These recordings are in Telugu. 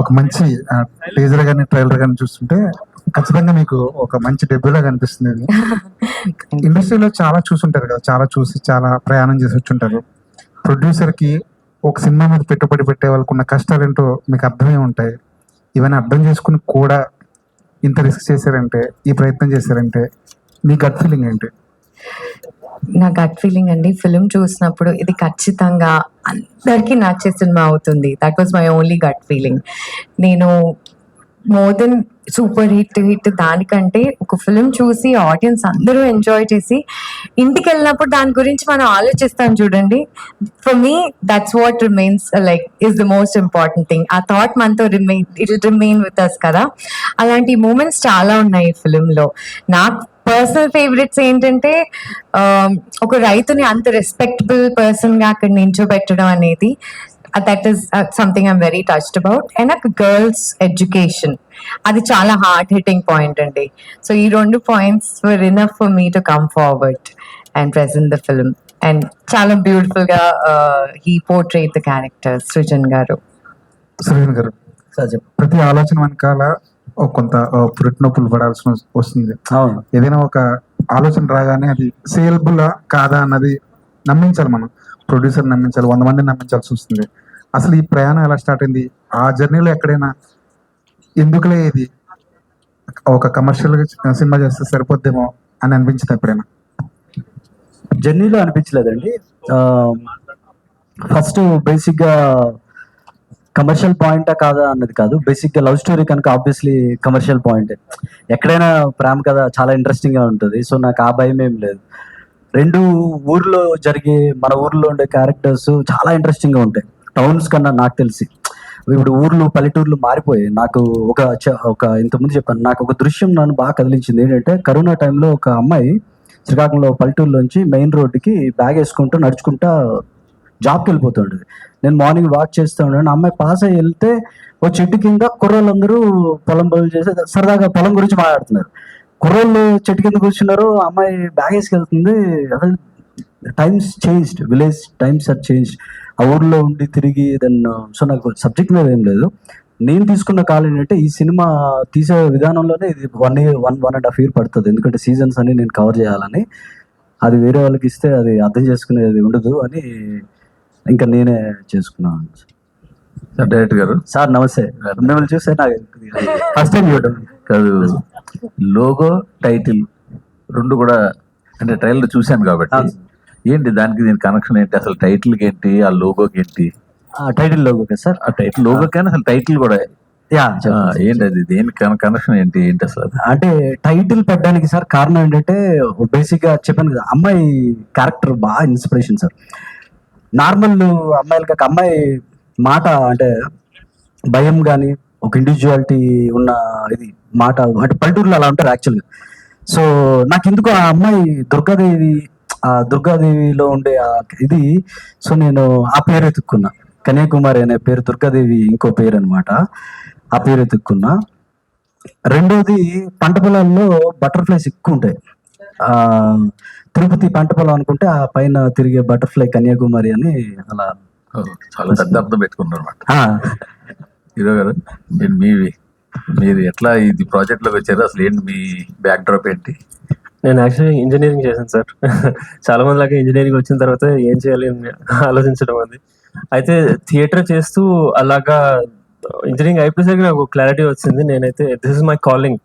ఒక మంచి టీజర్ కానీ ట్రైలర్ కానీ చూస్తుంటే ఖచ్చితంగా మీకు ఒక మంచి డెబ్యూలా కనిపిస్తుంది ఇండస్ట్రీలో చాలా చూసుంటారు కదా చాలా చూసి చాలా ప్రయాణం చేసి వచ్చుంటారు. ప్రొడ్యూసర్కి ఒక సినిమా మీద పెట్టుబడి పెట్టే వాళ్ళకు ఉన్న కష్టాలు ఏంటో మీకు అర్థమే ఉంటాయి. ఇవన్నీ అర్థం చేసుకుని కూడా ఇంత రిస్క్ చేశారంటే ఈ ప్రయత్నం చేశారంటే మీ గట్ ఫీలింగ్ ఏంటి? నా గట్ ఫీలింగ్ అండి. ఫిలిం చూసినప్పుడు ఇది ఖచ్చితంగా అందరికీ నచ్చే సినిమా అవుతుంది. That was my only gut feeling నేను more than super hit hit దానికంటే ఒక ఫిలిం చూసి ఆడియన్స్ అందరూ ఎంజాయ్ చేసి ఇంటికి వెళ్ళినప్పుడు దాని గురించి మనం ఆలోచిస్తాం చూడండి. For me that's what remains like is the most important thing ఆ థాట్ మనతో remain it remain with us కదా. అలాంటి మూమెంట్స్ చాలా ఉన్నాయి ఈ ఫిలింలో నాకు పర్సనల్ ఫేవరెట్స్ ఏంటంటే um, ఒక రైతుని అంత రెస్పెక్టబుల్ పర్సన్గా అక్కడ నించోబెట్టడం అనేది that is something I'm very touched about and నాకు గర్ల్స్ ఎడ్యుకేషన్ అది చాలా హార్ట్ హిట్టింగ్ పాయింట్ అండి. సో ఈ రెండు points were enough for me to come forward and present the film and చాలా బ్యూటిఫుల్గా he portrait the character Srujan గారు. సురేన్ గారు ప్రతి ఆలోచన వెనకాల కొంత పురిటి నొప్పులు పడాల్సి వస్- వస్తుంది. ఏదైనా ఒక ఆలోచన రాగానే అది సేల్బుల్ కాదా అన్నది నమ్మించాలి మనం. ప్రొడ్యూసర్ నమ్మించాలి వంద మందిని నమ్మించాల్సి వస్తుంది. అసలు ఈ ప్రయాణం ఎలా స్టార్ట్ అయింది? ఆ జర్నీలో ఎక్కడైనా ఎందుకులే ఇది? ఒక కమర్షియల్ సినిమా చేస్తే సరిపోద్దేమో అని అనిపించింది ఎప్పుడైనా? జర్నీలో అనిపించలేదండి. ఫస్ట్ బేసిక్గా కమర్షియల్ పాయింటా కాదా అన్నది కాదు. బేసిక్గా లవ్ స్టోరీ కనుక ఆబ్వియస్లీ కమర్షియల్ పాయింట్ ఎక్కడైనా ప్రేమ కథ చాలా ఇంట్రెస్టింగ్గా ఉంటుంది. సో నాకు ఆ భయం ఏం లేదు. రెండు ఊర్లో జరిగే మన ఊర్లో ఉండే క్యారెక్టర్స్ చాలా ఇంట్రెస్టింగ్గా ఉంటాయి. టౌన్స్ కన్నా నాకు తెలిసి. ఇప్పుడు ఊర్లు పల్లెటూర్లు మారిపోయాయి నాకు ఒక చ- ఒక ఇంతకుముందు చెప్పాను నాకు ఒక దృశ్యం నన్ను బాగా కదిలించింది. ఏంటంటే కరోనా టైంలో ఒక అమ్మాయి శ్రీకాకుళంలో పల్లెటూరులోంచి మెయిన్ రోడ్డుకి బ్యాగ్ వేసుకుంటూ నడుచుకుంటా జాబ్కి వెళ్ళిపోతుండేది. నేను మార్నింగ్ వాక్ చేస్తూ ఉన్నాను. అమ్మాయి పాస్ అయ్యి వెళ్తే ఓ చెట్టు కింద కుర్రోళ్ళందరూ పొలం బదులు చేసి సరదాగా పొలం గురించి మాట్లాడుతున్నారు. కుర్రోళ్ళు చెట్టు కింద కూర్చున్నారు. అమ్మాయి బ్యాగ్ వేసుకెళ్తుంది. అసలు times changed village times are change ఆ ఊర్లో ఉండి తిరిగి దెన్ సో నాకు సబ్జెక్ట్ మీద ఏం లేదు. నేను తీసుకున్న కాల్ ఏంటంటే ఈ సినిమా తీసే విధానంలోనే ఇది one year one one and half year పడుతుంది. ఎందుకంటే సీజన్స్ అన్ని నేను కవర్ చేయాలని. అది వేరే వాళ్ళకి ఇస్తే అది అర్థం చేసుకునేది ఉండదు అని ఇంకా నేనే చేసుకున్నాను సార్. డైరెక్టర్ గారు? సార్ నమస్తే. మిమ్మల్ని చూస్తే నాకు ఫస్ట్ టైం చూడడం. కాదు. లోగో టైటిల్ రెండు కూడా అంటే ట్రైలర్ చూశాను కాబట్టి. ఏంటి దానికి దీని కనెక్షన్ ఏంటి? అసలు టైటిల్ ఏంటి? ఆ లోగోకి ఏంటి? టైటిల్ లోగో కదా సార్? ఆ టైటిల్ లోగో కానీ అసలు టైటిల్ కూడా. ఏంటి అది? దేని కనెక్షన్ ఏంటి? ఏంటి అసలు? అంటే టైటిల్ పెట్టడానికి సార్ కారణం ఏంటంటే బేసిక్గా చెప్పాను కదా అమ్మాయి క్యారెక్టర్ బాగా ఇన్స్పిరేషన్ సార్. నార్మల్ అమ్మాయిలకి అమ్మాయి మాట అంటే భయం కానీ ఒక ఇండివిజువాలిటీ ఉన్న ఇది మాట అంటే పల్లెటూరులో అలా ఉంటారు యాక్చువల్గా సో నాకు ఎందుకు ఆ అమ్మాయి దుర్గాదేవి ఆ దుర్గాదేవిలో ఉండే ఆ ఇది సో నేను ఆ పేరు ఎత్తుక్కున్నా కన్యాకుమారి అనే పేరు దుర్గాదేవి ఇంకో పేరు అనమాట ఆ పేరు ఎత్తుక్కున్నా రెండోది పంట పొలాల్లో బటర్ఫ్లైస్ ఎక్కువ ఉంటాయి. తిరుపతి పంట పొలం అనుకుంటే ఆ పైన తిరిగే బటర్ఫ్లై కన్యాకుమారి అని అలా చాలా పెద్ద అర్థం పెట్టుకున్నారు అనమాట ఆ, హీరో గారు మీరు మీ మీరు ఎట్లా ఇది ప్రాజెక్ట్లోకి వచ్చారు? అసలు ఏంటి మీ బ్యాక్ డ్రాప్ ఏంటి? నేను యాక్చువల్లీ ఇంజనీరింగ్ చేశాను సార్. చాలా మంది లాగా ఇంజనీరింగ్ వచ్చిన తర్వాత ఏం చేయాలి అని ఆలోచించడం అది. అయితే థియేటర్ చేస్తూ అలాగా ఇంజనీరింగ్ అయిపోయేసరికి నాకు క్లారిటీ వచ్చింది. నేనైతే దిస్ ఇస్ మై కాలింగ్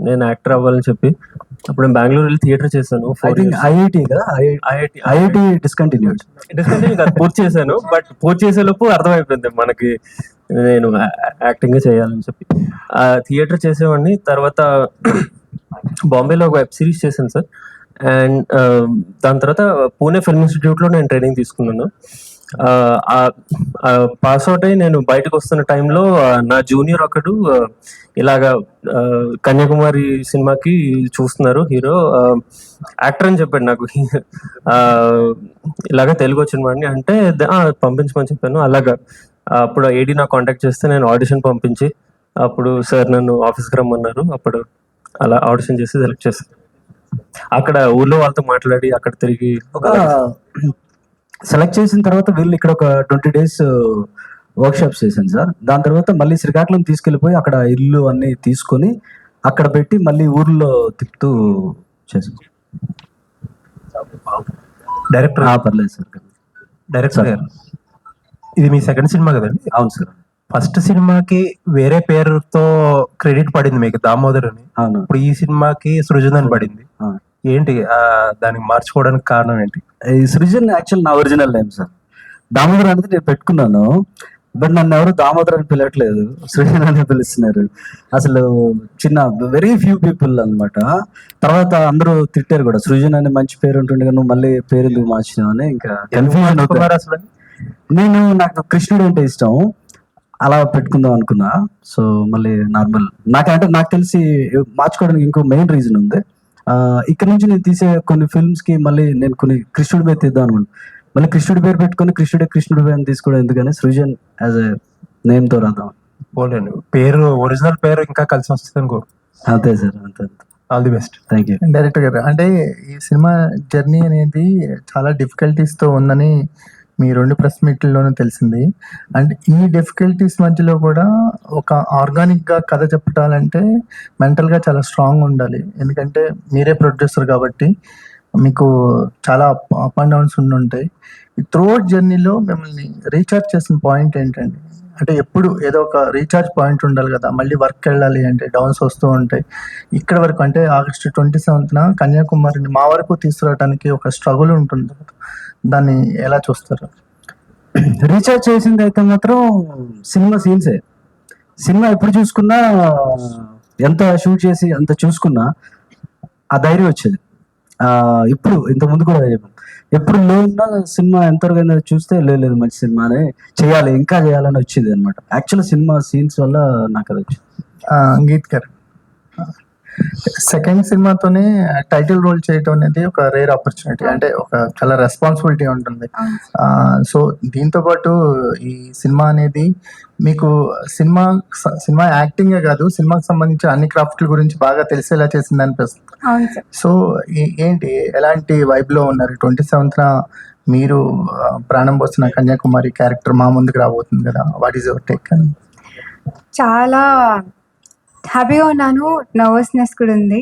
నేను యాక్టర్ అవ్వాలని చెప్పి అప్పుడు నేను బెంగళూరు వెళ్ళి థియేటర్ చేశాను ఐ ఫోర్ థింక్ ఐఐటి కదా? ఐఐటి ఐఐటి డిస్కంటిన్యూడ్ డిస్కంటిన్యూ కాదు పూర్తి చేశాను. బట్ పూర్తి చేసేలోపు అర్థమైపోయింది మనకి నేను యాక్టింగ్ చేయాలని చెప్పి. ఆ థియేటర్ చేసేవాడిని. తర్వాత బాంబేలో ఒక వెబ్ సిరీస్ చేశాను సార్. అండ్ దాని తర్వాత పూణే ఫిల్మ్ ఇన్స్టిట్యూట్లో నేను ట్రైనింగ్ తీసుకున్నాను. పాస్ అవుట్ అయ్యి నేను బయటకు వస్తున్న టైంలో నా జూనియర్ ఒకడు ఇలాగా కన్యాకుమారి సినిమాకి చూస్తున్నారు హీరో. యాక్టర్ అని చెప్పాడు నాకు. ఇలాగా తెలుగు వచ్చిన వాడిని. అంటే పంపించమని చెప్పాను. అలాగా. అప్పుడు ఏడీ నాకు కాంటాక్ట్ చేస్తే నేను ఆడిషన్ పంపించి అప్పుడు సార్ నన్ను ఆఫీస్కి రమ్మన్నారు. అప్పుడు అలా ఆడిషన్ చేసి సెలెక్ట్ చేశాను. అక్కడ ఊర్లో వాళ్ళతో మాట్లాడి అక్కడ తిరిగి ఒక సెలెక్ట్ చేసిన తర్వాత వీళ్ళు ఇక్కడ ఒక ట్వంటీ డేస్ వర్క్ షాప్స్ చేశాను సార్. దాని తర్వాత మళ్ళీ శ్రీకాకుళం తీసుకెళ్ళిపోయి అక్కడ ఇల్లు అన్ని తీసుకొని అక్కడ పెట్టి మళ్ళీ ఊర్లో తిప్పుతూ చేశాను. డైరెక్టర్ పర్లేదు సార్. డైరెక్టర్ గారు? ఇది మీ సెకండ్ సినిమా కదండి అవును సార్. ఫస్ట్ సినిమాకి వేరే పేరుతో క్రెడిట్ పడింది మీకు దామోదర్ అని అవును. ఇప్పుడు ఈ సినిమాకి సృజన్ అని పడింది. ఏంటి దానికి మార్చుకోవడానికి కారణం ఏంటి? ఈ సృజన్ యాక్చువల్ నా ఒరిజినల్ నేమ్ సార్. దామోదర్ అనేది నేను పెట్టుకున్నాను బట్ నన్ను ఎవరు దామోదర్ అని పిలవట్లేదు. సృజన్ అని పిలుస్తున్నారు. అసలు చిన్న వెరీ ఫ్యూ పీపుల్ అన్నమాట. తర్వాత అందరూ తిట్టారు కూడా సృజన్ అని మంచి పేరు ఉంటుండే కానీ నువ్వు మళ్ళీ పేరు ఎందుకు మార్చినావు అని ఇంకా కన్ఫ్యూజన్ అసలు? నేను నాకు కృష్ణుడు అంటే ఇష్టం. అలా పెట్టుకుందాం అనుకున్నా. సో మళ్ళీ నార్మల్ నాకంటే నాకు తెలిసి మార్చుకోవడానికి ఇంకో మెయిన్ రీజన్ ఉంది. ఇక్కడ నుంచి నేను తీసే కొన్ని ఫిల్మ్స్కి మళ్ళీ నేను కొన్ని కృష్ణుడి పేరు తీద్దాం అనుకున్నాను మళ్ళీ కృష్ణుడి పేరు పెట్టుకొని కృష్ణుడే కృష్ణుడి పేరు తీసుకోవడం ఎందుకని సృజన్ యాజ్ ఎ నేమ్తో రాద్దాం. పోలేండి. పేరు ఒరిజినల్ పేరు ఇంకా కలిసి వస్తుంది అనుకో అంతే సార్ అంతే all the best thank you director గారు అంటే ఈ సినిమా జర్నీ అనేది చాలా difficulties తో ఉందని మీ రెండు ప్రెస్ మీట్లలోనూ తెలిసింది. అండ్ ఈ డిఫికల్టీస్ మధ్యలో కూడా ఒక ఆర్గానిక్గా కథ చెప్పాలంటే మెంటల్గా చాలా స్ట్రాంగ్ ఉండాలి. ఎందుకంటే మీరే ప్రొడ్యూసర్ కాబట్టి మీకు చాలా అప్ అండ్ డౌన్స్ ఉండి ఉంటాయి త్రూఅవుట్ జర్నీలో మిమ్మల్ని రీఛార్జ్ చేసిన పాయింట్ ఏంటండి? అంటే ఎప్పుడు ఏదో ఒక రీఛార్జ్ పాయింట్ ఉండాలి కదా. మళ్ళీ వర్క్ వెళ్ళాలి అంటే డౌన్స్ వస్తూ ఉంటాయి. ఇక్కడ వరకు అంటే ఆగస్టు ట్వంటీ సెవెంత్న కన్యాకుమారిని మా వరకు తీసుకురావడానికి ఒక స్ట్రగుల్ ఉంటుంది కదా. దాన్ని ఎలా చూస్తారు? రీఛార్జ్ చేసింది అయితే మాత్రం సినిమా సీన్సే సినిమా ఎప్పుడు చూసుకున్నా ఎంత షూట్ చేసి అంత చూసుకున్నా ఆ ధైర్యం వచ్చేది. ఇప్పుడు ఇంత ముందు కూడా చెప్పాను. ఎప్పుడు లో సినిమా ఎంతవరకు అయినా చూస్తే లేదు మంచి సినిమానే చేయాలి ఇంకా చేయాలని వచ్చింది అనమాట యాక్చువల్ సినిమా సీన్స్ వల్ల నాకు అది వచ్చింది. గీత్ సెకండ్ సినిమాతోనే టైటిల్ రోల్ చేయటం అనేది ఒక రేర్ ఆపర్చునిటీ అంటే ఒక చాలా రెస్పాన్సిబిలిటీ ఉంటుంది. సో దీంతో పాటు ఈ సినిమా అనేది మీకు సినిమా సినిమా యాక్టింగే కాదు సినిమాకి సంబంధించిన అన్ని క్రాఫ్ట్ల గురించి బాగా తెలిసేలా చేసింది అనిపిస్తుంది. సో ఏంటి ఎలాంటి వైబ్లో ఉన్నారు? ట్వంటీ సెవెంత్న మీరు ప్రాణం పోసిన కన్యాకుమారి క్యారెక్టర్ మా ముందుకు రాబోతుంది కదా. What is your take? చాలా హ్యాపీగా ఉన్నాను నర్వస్నెస్ కూడా ఉంది.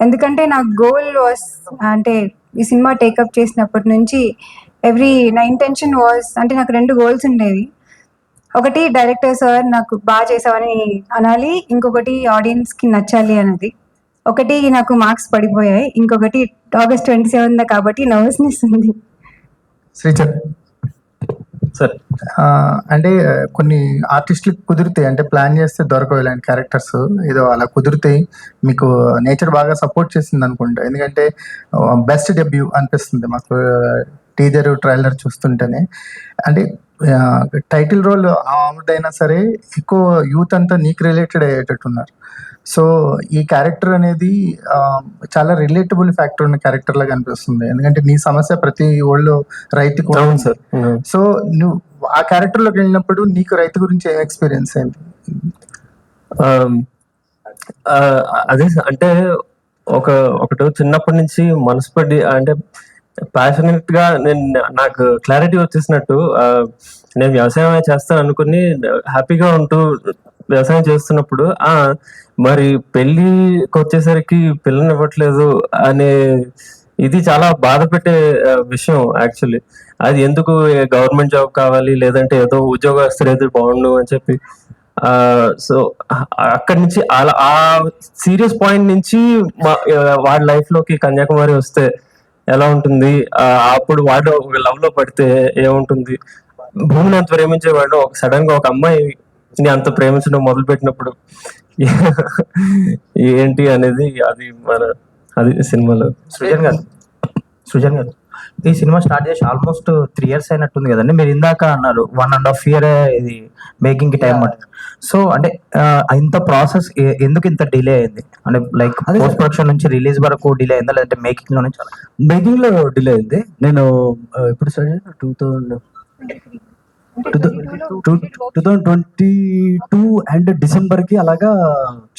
ఎందుకంటే నా గోల్ వాస్ అంటే ఈ సినిమా టేకప్ చేసినప్పటి నుంచి ఎవ్రీ నా ఇంటెన్షన్ వాస్ అంటే నాకు రెండు గోల్స్ ఉండేవి. ఒకటి డైరెక్టర్ సార్ నాకు బాగా చేసావని అనాలి ఇంకొకటి ఆడియన్స్కి నచ్చాలి అన్నది. ఒకటి నాకు మార్క్స్ పడిపోయాయి ఇంకొకటి ఆగస్ట్ ట్వంటీ సెవెన్ కాబట్టి నర్వస్నెస్ ఉంది. శ్రీచర్. సార్ అంటే కొన్ని ఆర్టిస్టులకు కుదురుతాయి. అంటే ప్లాన్ చేస్తే దొరకవు ఇలాంటి క్యారెక్టర్స్ ఏదో అలా కుదిరితే మీకు నేచర్ బాగా సపోర్ట్ చేసింది అనుకుంటా ఎందుకంటే బెస్ట్ డెబ్యూ అనిపిస్తుంది మాకు. టీజర్ ట్రైలర్ చూస్తుంటేనే. అంటే టైటిల్ రోల్ ఆమెదైనా సరే ఎక్కువ యూత్ అంతా నీకు రిలేటెడ్ అయ్యేటట్టున్నారు. సో ఈ క్యారెక్టర్ అనేది చాలా రిలేటబుల్ ఫ్యాక్టర్ ఉన్న క్యారెక్టర్ లాగా అనిపిస్తుంది. ఎందుకంటే నీ సమస్య ప్రతి ఊళ్ళో రైతుకు అవును సార్. సో నువ్వు ఆ క్యారెక్టర్లోకి వెళ్ళినప్పుడు నీకు రైతు గురించి ఏం ఎక్స్పీరియన్స్ అయింది? ఆ, అదే అంటే ఒక ఒకటి చిన్నప్పటి నుంచి మనసు పడి అంటే ప్యాషనెట్గా నేను నాకు క్లారిటీ వచ్చేసినట్టు నేను వ్యవసాయం చేస్తాను అనుకుని హ్యాపీగా ఉంటూ వ్యవసాయం చేస్తున్నప్పుడు ఆ మరి పెళ్ళికి వచ్చేసరికి పిల్లని ఇవ్వట్లేదు అనే ఇది చాలా బాధ పెట్టే విషయం యాక్చువల్లీ అది ఎందుకు గవర్నమెంట్ జాబ్ కావాలి లేదంటే ఏదో ఉద్యోగస్తులు ఏదో బాగుండు అని చెప్పి సో అక్కడి నుంచి అలా ఆ సీరియస్ పాయింట్ నుంచి మా- ఆ, లైఫ్లోకి కన్యాకుమారి వస్తే ఎలా ఉంటుంది? అప్పుడు వాడు ఒక లవ్లో పడితే ఏముంటుంది? భూమిని అంత ప్రేమించేవాడు ఒక సడన్గా ఒక అమ్మాయి ని అంత ప్రేమించడం మొదలు పెట్టినప్పుడు ఏంటి అనేది అది మన అది సినిమాలో. సృజన్ గారు. సృజన్ గారు. ఈ సినిమా స్టార్ట్ చేసి ఆల్మోస్ట్ త్రీ ఇయర్స్ అయినట్టుంది కదండి. మీరు ఇందాక అన్నారు వన్ అండ్ హాఫ్ ఇయర్ ఇది మేకింగ్కి టైం పట్టింది సో అంటే ఇంత ప్రాసెస్ ఎందుకు ఇంత డిలే అయింది? అంటే లైక్ పోస్ట్ ప్రొడక్షన్ నుంచి రిలీజ్ వరకు డిలే అయిందా? లేదంటే మేకింగ్లో నుంచి మేకింగ్లో డిలే అయింది. నేను start two thousand two thousand twenty two and డిసెంబర్కి అలాగా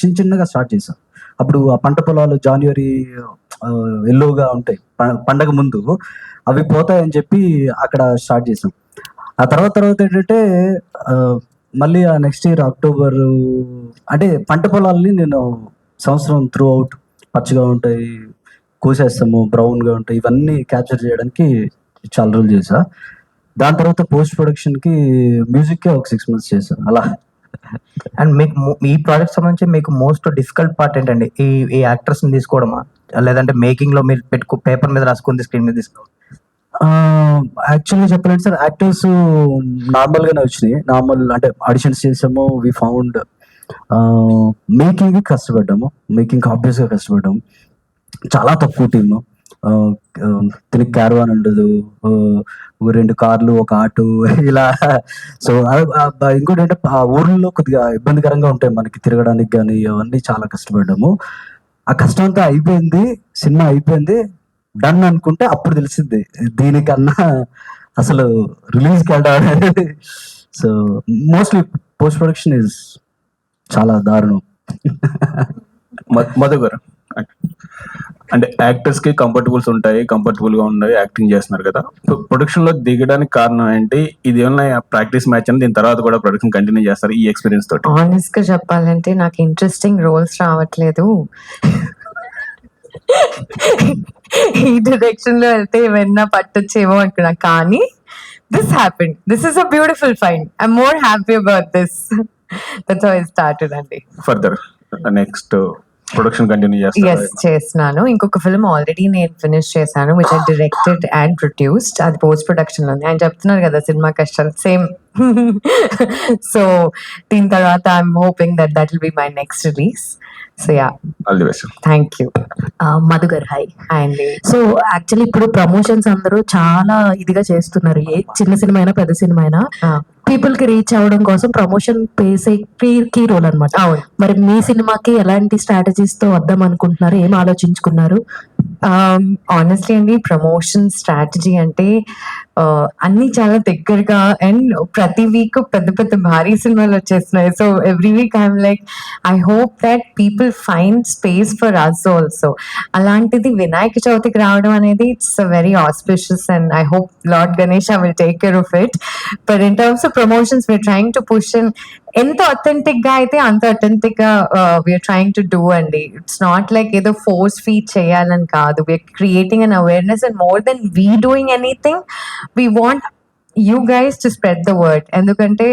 చిన్న చిన్నగా స్టార్ట్ చేసాం అప్పుడు ఆ పంట పొలాలు జాన్వరి ఎల్లోగా ఉంటాయి. ప- పండగ ముందు అవి పోతాయని చెప్పి అక్కడ స్టార్ట్ చేసాం. ఆ తర్వాత తర్వాత ఏంటంటే మళ్ళీ ఆ నెక్స్ట్ ఇయర్ అక్టోబర్ అంటే పంట పొలాల్ని నేను సంవత్సరం త్రూ అవుట్ పచ్చగా ఉంటాయి కోసేస్తాము బ్రౌన్గా ఉంటాయి ఇవన్నీ క్యాప్చర్ చేయడానికి చాలా రోజులు చేసా. దాని తర్వాత పోస్ట్ ప్రొడక్షన్కి మ్యూజిక్కే ఒక సిక్స్ మంత్స్ చేశాను అలా. అండ్ మీకు ఈ ప్రాజెక్ట్ సంబంధించి మీకు మోస్ట్ డిఫికల్ట్ పార్ట్ ఏంటండి? ఈ ఈ యాక్టర్స్ని తీసుకోవడమా? లేదంటే మేకింగ్లో మీరు పెట్టుకో పేపర్ మీద రాసుకుంది స్క్రీన్ మీద తీసుకో. యాక్చువల్గా చెప్పాలంటే సార్ యాక్టర్స్ నార్మల్గానే వచ్చినాయి. నార్మల్ అంటే ఆడిషన్స్ చేసాము వి ఫౌండ్ మేకింగ్ కష్టపడ్డాము. మేకింగ్ ఆబ్వియస్గా కష్టపడ్డాము. చాలా తక్కువ టీమ్ తినకి క్యారవాన్ ఉండదు. రెండు కార్లు ఒక ఆటో ఇలా. సో ఇంకోటి అంటే ఆ ఊర్లో కొద్దిగా ఇబ్బందికరంగా ఉంటాయి మనకి తిరగడానికి కానీ అవన్నీ చాలా కష్టపడ్డాము. ఆ కష్టం అంతా అయిపోయింది సినిమా అయిపోయింది డన్ అనుకుంటే అప్పుడు తెలిసింది దీనికన్నా అసలు రిలీజ్కి వెళ్ళడం so mostly post production is చాలా దారుణం. మధుగర్ అంటే యాక్టర్స్కి కంఫర్టబుల్స్ ఉంటాయి కంఫర్టబుల్గా ఉన్నాయి యాక్టింగ్ చేస్తున్నారు కదా. ప్రొడక్షన్లో దిగడానికి కారణం ఏంటి? ఇది ఏమన్నా ప్రాక్టీస్ మ్యాచ్ అని దీని తర్వాత కూడా ప్రొడక్షన్ కంటిన్యూ చేస్తారు ఈ ఎక్స్పీరియన్స్ తోటి. ఆనెస్ట్గా చెప్పాలంటే నాకు ఇంట్రెస్టింగ్ రోల్స్ రావట్లేదు. ఈ డైరెక్షన్లో వెళ్తే ఏమైనా పట్టొచ్చేమో అనుకున్నా కానీ this happened this is a beautiful fine I more happy about this that's how I started అండి. ఫర్దర్ నెక్స్ట్ ప్రొడక్షన్ కంటిన్యూ చేస్తాను చేస్తున్నాను. ఇంకొక ఫిల్మ్ ఆల్రెడీ నేను ఫినిష్ చేశాను which I directed and produced అది పోస్ట్ ప్రొడక్షన్లో ఉంది. ఆయన చెప్తున్నారు కదా సినిమా కష్టాలు. సేమ్ సో దీని తర్వాత I'm hoping that that will be my next release so yeah all the best thank you మధుగర్ hi అండి సో యాక్చువల్లీ ఇప్పుడు ప్రమోషన్స్ అందరూ చాలా ఇదిగా చేస్తున్నారు. ఏ చిన్న సినిమా అయినా పెద్ద సినిమా అయినా. పీపుల్కి రీచ్ అవ్వడం కోసం ప్రమోషన్ పేసే కీ రోల్ అన్నమాట. అవును. మరి మీ సినిమాకి ఎలాంటి స్ట్రాటజీస్తో వద్దాం అనుకుంటున్నారు? ఏం ఆలోచించుకున్నారు? ఆనెస్ట్లీ అండి ప్రమోషన్ స్ట్రాటజీ అంటే అన్ని చాలా దగ్గరగా అండ్ ప్రతి వీక్ పెద్ద పెద్ద భారీ సినిమాలు వచ్చేస్తున్నాయి. So every week I'm like I hope that people find space for us also అలాంటిది వినాయక చవితికి రావడం అనేది it's very auspicious and I hope lord Ganesh I will take care of it but in terms of promotions we're trying to push and ఎంత అథెంటిక్గా అయితే అంత అథెంటిక్గా వీఆర్ ట్రయింగ్ టు డూ అండి. ఇట్స్ నాట్ లైక్ ఏదో ఫోర్స్ ఫీడ్ చేయాలని కాదు. We're creating an awareness and more then we doing anything we want you guys to spread the word ఎందుకంటే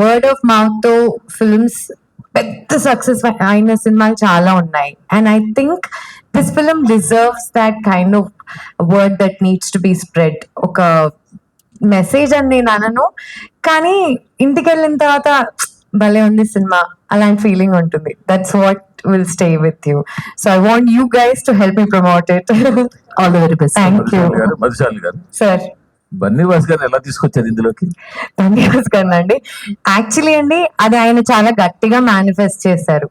వర్డ్ ఆఫ్ మౌత్తో ఫిల్మ్స్ పెద్ద సక్సెస్ అయిన సినిమాలు చాలా ఉన్నాయి. And I think this film deserves that kind of word that needs to be spread ఒక మెసేజ్ అని నేను అనను కానీ ఇంటికి వెళ్ళిన తర్వాత భలే ఉంది సినిమా అలాంటి ఫీలింగ్ ఉంటుంది. That's what will stay with you so I want you guys to help me promote it all the very best thank you గారు గారు. సార్ బన్నీవాస్ గారిని ఎలా తీసుకొచ్చారు ఇందులోకి? ధన్యవాదాలు అండి. యాక్చువల్లీ అండి అది ఆయన చాలా గట్టిగా మేనిఫెస్ట్ చేశారు.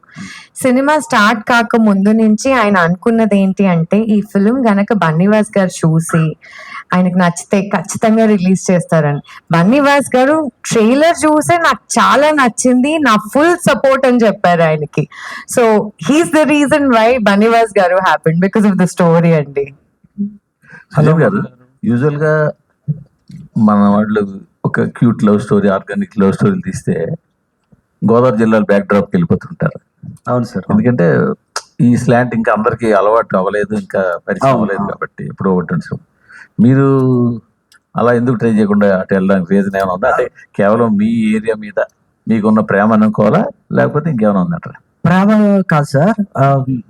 సినిమా స్టార్ట్ కాక ముందు నుంచి ఆయన అనుకున్నది ఏంటి అంటే ఈ ఫిలిం గనక బన్నీవాస్ గారు చూసి ఆయనకు నచ్చితే ఖచ్చితంగా రిలీజ్ చేస్తారని. బన్నీవాస్ గారు ట్రైలర్ చూసే నాకు చాలా నచ్చింది నా ఫుల్ సపోర్ట్ అని చెప్పారు ఆయనకి. So he's the reason why Bunny Vas గారు happen because of the story అండి. సుజన్ గారు యూజువల్గా మన వాళ్ళు ఒక cute love story organic love story తీస్తే గోదావరి జిల్లాలో బ్యాక్ డ్రాప్కి వెళ్ళిపోతుంటారు. అవును సార్ ఎందుకంటే ఈ స్లాంట్ ఇంకా అందరికి అలవాటు అవ్వలేదు ఇంకా పరిచయం అవ్వలేదు. కాబట్టి ఎప్పుడో ఒకటి ఉంటుంది. మీరు అలా ఎందుకు ట్రై చేయకుండా అటు వెళ్ళడానికి రీజన్ ఏమైనా ఉందా? అంటే కేవలం మీ ఏరియా మీద మీకున్న ప్రేమ అనుకోవాలా? లేకపోతే ఇంకేమైనా ఉందంటారా? ప్రేమ కాదు సార్.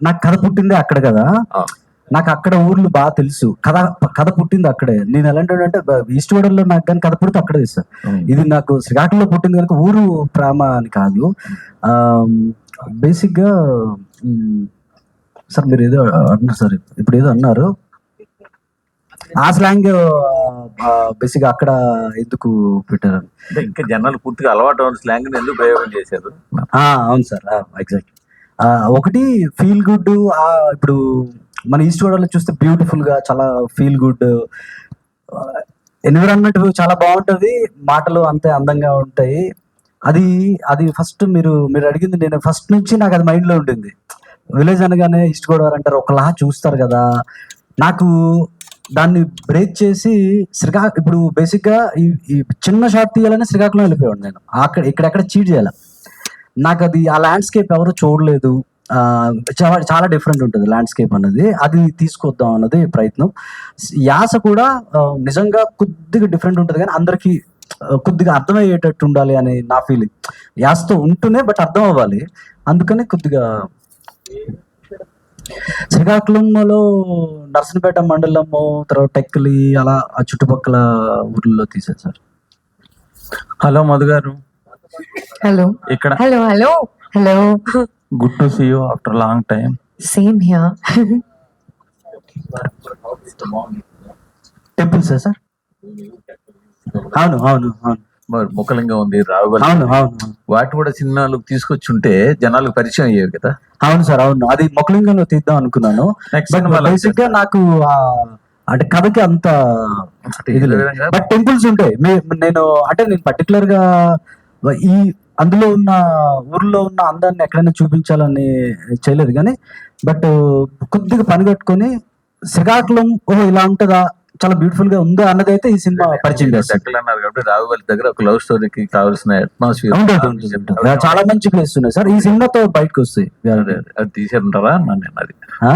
నాకు కథ పుట్టింది అక్కడ కదా. నాకు అక్కడ ఊర్లు బాగా తెలుసు. కథ కథ పుట్టింది అక్కడే. నేను ఎలాంటి అంటే ఈస్ట్ గోడలో నాకు కానీ కథ పుడితే అక్కడే సార్. ఇది నాకు శ్రీకాకుళంలో పుట్టింది కనుక ఊరు ప్రేమ అని కాదు. బేసిక్గా మ్, సార్ మీరు ఏదో అన్నారు సార్. ఇప్పుడు ఏదో అన్నారు. ఆ స్లాంగ్ బేసిక్ అక్కడ ఎందుకు పెట్టారు ఇంకా జనాలు పూర్తిగా అలవాటు ఉన్న స్లాంగ్ ఎందుకు ప్రయోగం చేశారు? అవును సార్ ఎగ్జాక్ట్ ఒకటి ఫీల్ గుడ్ ఇప్పుడు మన ఈస్ట్ గోదావరిలో చూస్తే బ్యూటిఫుల్గా చాలా ఫీల్ గుడ్ ఎన్విరాన్మెంట్ చాలా బాగుంటది మాటలు అంతే అందంగా ఉంటాయి. అది అది ఫస్ట్ మీరు మీరు అడిగింది నేను ఫస్ట్ నుంచి నాకు అది మైండ్లో ఉంటుంది విలేజ్ అనగానే ఈస్ట్ గోదావరి అంటారు ఒకలా చూస్తారు కదా. నాకు దాన్ని బ్రేక్ చేసి శ్రీకా ఇప్పుడు బేసిక్గా ఈ ఈ చిన్న షాట్ తీయాలని శ్రీకాకుళం వెళ్ళిపోయాడు నేను. అక్కడ ఇక్కడెక్కడ చీట్ చేయాలి. నాకు అది ఆ ల్యాండ్స్కేప్ ఎవరు చూడలేదు. చాలా చాలా డిఫరెంట్ ఉంటుంది ల్యాండ్స్కేప్ అన్నది. అది తీసుకొద్దాం అన్నది ప్రయత్నం. యాస కూడా నిజంగా కొద్దిగా డిఫరెంట్ ఉంటుంది కానీ అందరికీ కొద్దిగా అర్థమయ్యేటట్టు ఉండాలి అని నా ఫీలింగ్ యాసతో ఉంటూనే బట్ అర్థం అవ్వాలి అందుకని కొద్దిగా శ్రీకాకుళంలో నర్సనపేట మండలము తర్వాత టెక్కలి అలా ఆ చుట్టుపక్కల ఊర్లలో తీసారు సార్. హలో మధు గారు. హలో. ఇక్కడ. Hello hello. Hello. Good to see you after long time same here. Temples sir? అవును అవును అవును. ముఖలింగం ఉంది రావుగల్ అవును అవును వాటి కూడా సినిమాలు తీసుకొచ్చి ఉంటే జనాలకు పరిచయం అయ్యేవి కదా? అవును సార్ అవును. అది మొక్కలింగంలో తీద్దాం అనుకున్నాను. బేసిక్గా నాకు అంటే కథకి అంత ఇది లేదు. విధంగా బట్ టెంపుల్స్ ఉంటాయి. మే- నేను అంటే నేను పర్టికులర్గా ఈ అందులో ఉన్న ఊర్లో ఉన్న అందాన్ని ఎక్కడైనా చూపించాలని చేయలేదు కానీ బట్ కొద్దిగా పని కట్టుకొని శ్రీకాకుళం ఓహో ఇలా ఉంటుందా చాలా బ్యూటిఫుల్గా ఉందా అన్నది అయితే ఈ సినిమా పరిచయం సెటిల్ అన్నారు కాబట్టి దగ్గర ఒక లవ్ స్టోరీకి కావాల్సిన అట్మాస్ఫియర్. చాలా మంచి ప్లేస్ ఉన్నాయి సార్. ఈ సినిమాతో బయటకు వస్తాయి. అది తీసారంటారా నన్ను అది. ఆ?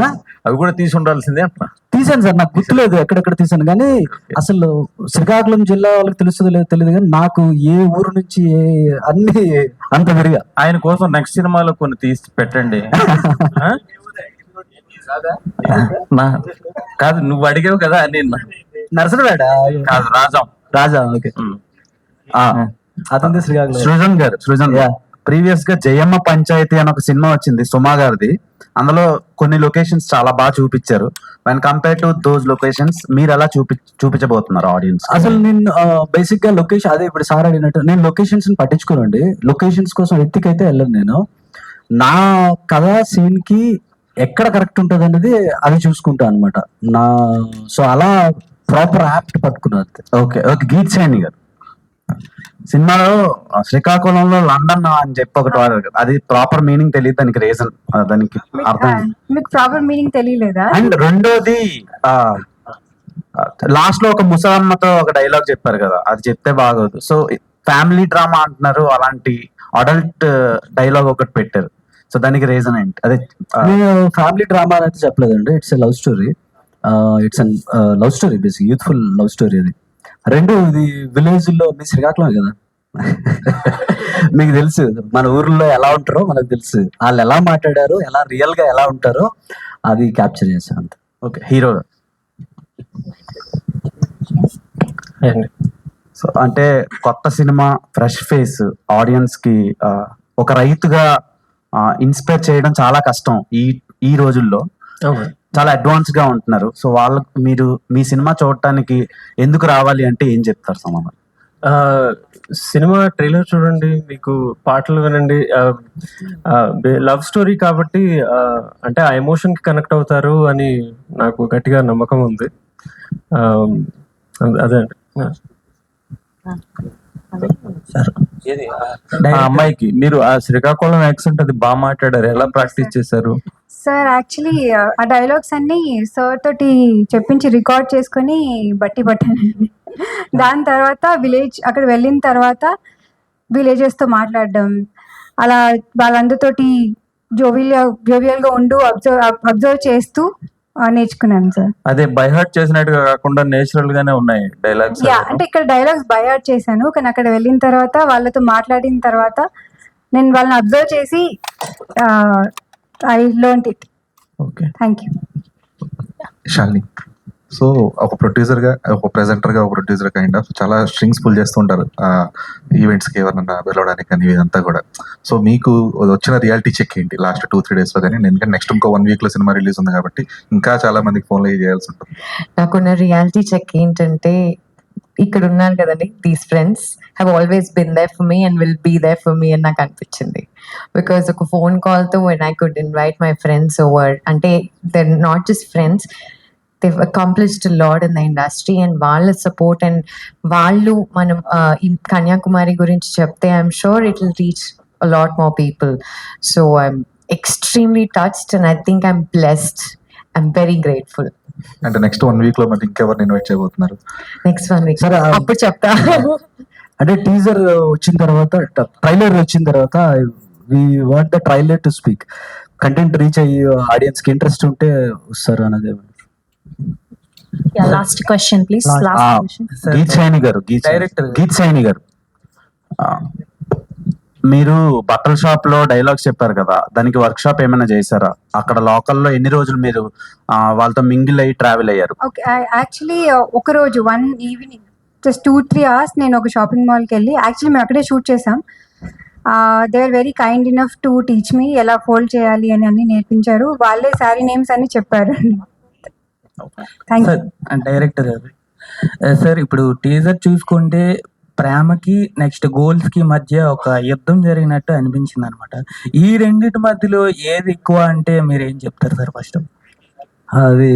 అవి కూడా తీసి ఉండాల్సిందే అంటున్నా తీసాను సార్ నాకు గుర్తులేదు ఎక్కడెక్కడ తీసాను కానీ అసలు శ్రీకాకుళం జిల్లా వాళ్ళకి తెలుస్తుందో లేదో తెలియదు కానీ నాకు ఏ ఊరు నుంచి ఏ అన్ని అంత విరిగా. ఆయన కోసం నెక్స్ట్ సినిమాలో కొన్ని తీసి పెట్టండి? నా కాదు నువ్వు అడిగావు కదా నేను నరసరపేట కాదు రాజాం. రాజా ఓకే. శ్రీకాకుళం. సృజన్ గారు సృజన్. ప్రీవియస్గా జయమ్మ పంచాయతీ అని ఒక సినిమా వచ్చింది సుమా గారిది. అందులో కొన్ని లొకేషన్స్ చాలా బాగా చూపించారు. When compare to those locations మీరు ఎలా చూపి చూపించబోతున్నారు ఆడియన్స్ అసలు నేను బేసిక్గా లొకేషన్ అదే ఇప్పుడు సార్ అడిగినట్టు నేను లొకేషన్స్ పట్టించుకోనండి. లొకేషన్స్ కోసం ఎత్తికైతే వెళ్ళను నేను. నా కథ సీన్కి ఎక్కడ కరెక్ట్ ఉంటుంది అనేది అది చూసుకుంటా అనమాట నా సో అలా ప్రాపర్ యాప్ట్ పట్టుకున్నది ఓకే ఓకే గీత్ సేని గారు. సినిమాలో శ్రీకాకుళంలో లండన్ అని చెప్పి ఒకటి వాడారు కదా. అది ప్రాపర్ మీనింగ్ తెలియదు దానికి రీజన్ దానికి అర్థం మీకు ప్రాపర్ మీనింగ్ తెలియలేదా? అండ్ రెండోది లాస్ట్లో ఒక ముసలమ్మతో ఒక డైలాగ్ చెప్పారు కదా. అది చెప్తే బాగోదు. సో ఫ్యామిలీ డ్రామా అంటున్నారు అలాంటి అడల్ట్ డైలాగ్ ఒకటి పెట్టారు. సో దానికి రీజన్ ఏంటి? అదే నేను ఫ్యామిలీ డ్రామా అయితే చెప్పలేదండి. It's a love story it's an love story basic youthful love story అది. రెండు ఇది విలేజ్లో మీ శ్రీకాకుళం కదా? మీకు తెలుసు. మన ఊర్లో ఎలా ఉంటారో మనకు తెలుసు. వాళ్ళు ఎలా మాట్లాడారు ఎలా రియల్గా ఎలా ఉంటారో అది క్యాప్చర్ చేశాను అంత. ఓకే హీరో సో అంటే కొత్త సినిమా ఫ్రెష్ ఫేస్ ఆడియన్స్కి ఒక రైతుగా ఇన్స్పైర్ చేయడం చాలా కష్టం ఈ ఈ రోజుల్లో. చాలా అడ్వాన్స్గా ఉంటున్నారు. సో వాళ్ళకు మీరు మీ సినిమా చూడటానికి ఎందుకు రావాలి అంటే ఏం చెప్తారు సమాధానం ఆ, సినిమా ట్రైలర్ చూడండి మీకు పాటలు వినండి. లవ్ స్టోరీ కాబట్టి అంటే ఆ ఎమోషన్కి కనెక్ట్ అవుతారు అని నాకు గట్టిగా నమ్మకం ఉంది. అదే అండి. ఆ అమ్మాయికి. మీరు ఆ శ్రీకాకుళం యాక్సెంట్ అది బాగా మాట్లాడారు ఎలా ప్రాక్టీస్ చేశారు? సార్ యాక్చువల్లీ ఆ డైలాగ్స్ అన్ని సార్ తోటి చెప్పించి రికార్డ్ చేసుకొని బట్టి పట్టానండి. దాని తర్వాత విలేజ్ అక్కడ వెళ్ళిన తర్వాత villages తో మాట్లాడడం. అలా వాళ్ళందరితోటి జోవియల్ జోవియల్గా ఉండు అబ్జర్వ్ అబ్జర్వ్ చేస్తూ నేర్చుకున్నాను సార్. అదే బై హార్ట్ చేసినట్టుగా కాకుండా నేచురల్ గానే ఉన్నాయి డైలాగ్స్ యా అంటే ఇక్కడ డైలాగ్స్ బై హార్ట్ చేశాను కానీ అక్కడ వెళ్ళిన తర్వాత వాళ్ళతో మాట్లాడిన తర్వాత నేను వాళ్ళని అబ్జర్వ్ చేసి I learn it okay. Thank you Shalini so ఒక ప్రొడ్యూసర్గా ఒక ప్రెజెంటర్గా ఒక ప్రొడ్యూసర్ కైండ్ ఆఫ్ చాలా స్ట్రింగ్స్ పుల్ చేస్తూ ఉంటారు. ఈవెంట్స్కి ఎవరన్నా వెళ్ళడానికి కానీ ఇదంతా కూడా. సో మీకు వచ్చిన రియాలిటీ చెక్ ఏంటి? లాస్ట్ టూ త్రీ డేస్లో కానీ ఎందుకంటే నెక్స్ట్ ఇంకో వన్ వీక్లో సినిమా రిలీజ్ ఉంది కాబట్టి ఇంకా చాలా మందికి ఫోన్లో చేయాల్సి ఉంటుంది. నాకున్న రియాలిటీ చెక్ ఏంటంటే ఇక్కడ ఉన్నాను కదండి these friends have always been there for me and will be there for me అని నాకు అనిపించింది. బికాస్ ఒక phone కాల్తో when I could invite my friends over అంటే they're not just friends they've accomplished a lot in the industry and వాళ్ళ సపోర్ట్ అండ్ వాళ్ళు మనం ఈ కన్యాకుమారి గురించి చెప్తే I'm sure it will reach a lot more people. So i'm extremely touched and i think i'm blessed. I'm very grateful. అంటే నెక్స్ట్ వన్ వీక్లో మరి ఇంకెవరిని ఇన్వైట్ చేయబోతున్నారు? నెక్స్ట్ వన్ వీక్ సరే, అప్పుడు చెప్తా. అంటే టీజర్ వచ్చిన తర్వాత ట్రైలర్ వచ్చిన తర్వాత we want the trailer to speak content reach అయ్యి ఆడియన్స్కి ఇంట్రెస్ట్ ఉంటే వస్తారు అన్నది. Last question please last question Geeth Saini గారు గీత్ సైని గారు మీరు బట్టల షాప్లో డైలాగ్స్ చెప్పారు కదా దానికి వర్క్ షాప్ ఏమైనా చేశారా? అక్కడ లోకల్లో ఎన్ని రోజులు మీరు వాళ్ళతో మింగిల్ అయ్యి ట్రావెల్ అయ్యారు? ఓకే యాక్చువల్లీ ఒక రోజు one evening just two three hours నేను ఒక షాపింగ్ మాల్కి వెళ్ళి యాక్చువల్లీ మేము అక్కడే షూట్ చేసాం they are very kind enough to teach me ఎలా ఫోల్డ్ చేయాలి అని అన్ని నేర్పించారు. వాళ్ళే శారీ నేమ్స్ అని చెప్పారు. డైరెక్టర్ గారు. సార్ ఇప్పుడు టీజర్ చూసుకుంటే ప్రేమకి నెక్స్ట్ గోల్స్కి మధ్య ఒక యుద్ధం జరిగినట్టు అనిపించింది అనమాట ఈ రెండిటి మధ్యలో ఏది ఎక్కువ అంటే మీరు ఏం చెప్తారు సార్ ఫస్ట్ అది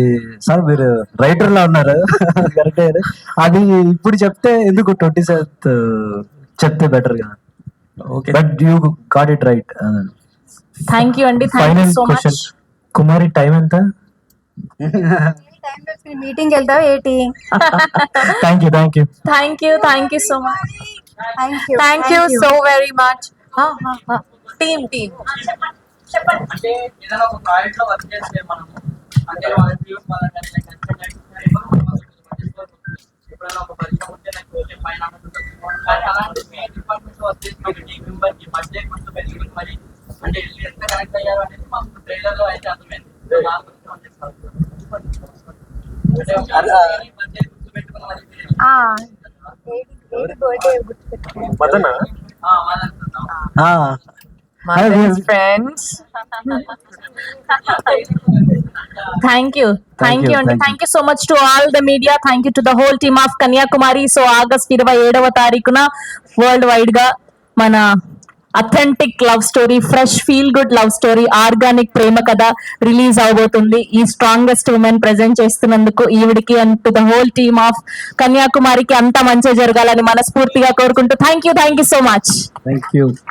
సార్ మీరు రైటర్ లా ఉన్నారు. కరెక్టే అది ఇప్పుడు చెప్తే ఎందుకు ట్వంటీ సెవెంత్ చెప్తే బెటర్ కదా? Okay but you got it right thank you అండి. సో మచ్ కుమారి టైం ఎంత? మీటింగ్ వెళ్తావు ఏంటి thank you thank you thank you thank you so much thank you thank you so very much team team అంటే ఏదైనా ఒక ప్రాజెక్ట్లో వర్క్ చేస్తే మనం అంటే వాళ్ళ వ్యూస్ వాళ్ళ ఎప్పుడైనా ఒక పరిచయం ఉంటే నాకు వచ్చే పైన కానీ అలాంటి మీ డిపార్ట్మెంట్ వర్క్ చేసిన ఒక టీం మెంబర్కి మధ్య కొంచెం పెరిగి మరి అంటే వీళ్ళు ఎంత కనెక్ట్ అయ్యారు అనేది మాకు ట్రైలర్లో అయితే అర్థమైంది. Friends thank you thank you అండి thank you so much to all the media thank you to the whole team of Kanyakumari so August ఇరవై ఏడవ తారీఖున వరల్డ్ వైడ్గా మన authentic love story fresh feel good love story organic ప్రేమ కథ రిలీజ్ అవబోతుంది ఈ స్ట్రాంగెస్ట్ ఉమెన్ ప్రెజెంట్ చేస్తున్నందుకు ఈవిడికి and to the whole team of కన్యాకుమారికి అంత మంచి జరగాలని మనస్ఫూర్తిగా కోరుకుంటూ thank you thank you so much thank you